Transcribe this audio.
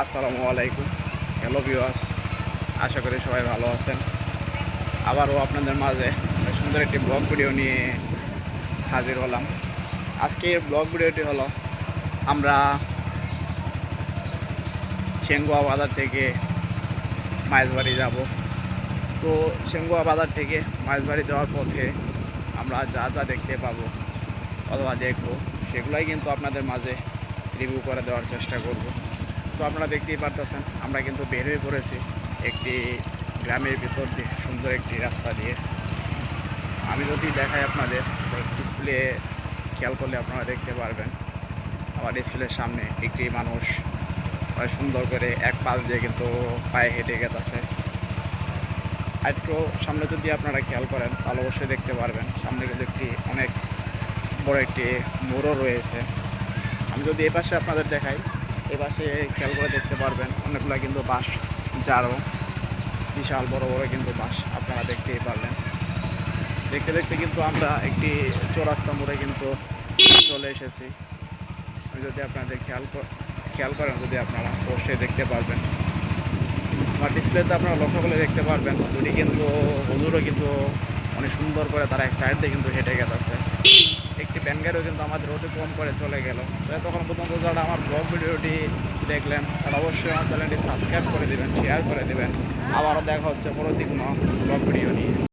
আসসালামু আলাইকুম। হ্যালো ভিওয়াস আশা করি সবাই ভালো আছেন। আবারও আপনাদের মাঝে সুন্দর একটি ব্লগ ভিডিও নিয়ে হাজির হলাম। আজকে ব্লগ ভিডিওটি হলো, আমরা সেঙ্গুয়া বাজার থেকে মাইজবাড়ি যাব। তো সেঙ্গুয়া বাজার থেকে মাইজবাড়ি যাওয়ার পথে আমরা যা যা দেখতে পাবো অথবা দেখব, সেগুলাই কিন্তু আপনাদের মাঝে রিভিউ করে দেওয়ার চেষ্টা করব। তো আপনারা দেখতেই পারতেছেন, আমরা কিন্তু বের হয়ে পড়েছি একটি গ্রামের ভিতর দিয়ে, সুন্দর একটি রাস্তা দিয়ে। আমি যদি দেখাই আপনাদের ডিসপ্লে খেয়াল করলে আপনারা দেখতে পারবেন, আমার ডিসপ্লের সামনে একটি মানুষ সুন্দর করে এক পাশ দিয়ে কিন্তু পায়ে হেঁটে আর একটু সামনে যদি আপনারা খেয়াল করেন, তাহলে অবশ্যই দেখতে পারবেন, সামনে কিন্তু একটি অনেক বড় একটি মোড়ও রয়েছে। আমি যদি এই পাশে আপনাদের দেখাই এই পাশে খেয়াল করে দেখতে পারবেন, অনেকগুলো কিন্তু বাঁশ জারো বিশাল বড় বড় কিন্তু বাঁশ আপনারা দেখতেই পারবেন দেখতে দেখতে কিন্তু আমরা একটি চৌরাস্তা মোড়ে কিন্তু চলে এসেছি। যদি আপনাদের খেয়াল খেয়াল করেন, যদি আপনারা অবশ্যই দেখতে পারবেন। আমার ডিসপ্লেতে আপনারা লক্ষ্য করলে দেখতে পারবেন, দুটি কিন্তু হুজুরও কিন্তু অনেক সুন্দর করে তারা এক সাইড দিয়ে কিন্তু হেঁটে গেছে। ব্যানগারও কিন্তু আমাদের অতি কম করে চলে গেল। তো তখন পর্যন্ত যারা আমার ব্লগ ভিডিওটি দেখলেন, তারা অবশ্যই আমার চ্যানেলটি সাবস্ক্রাইব করে দেবেন শেয়ার করে দেবেন। আবারও দেখা হচ্ছে পরবর্তী ব্লগ ভিডিও নিয়ে।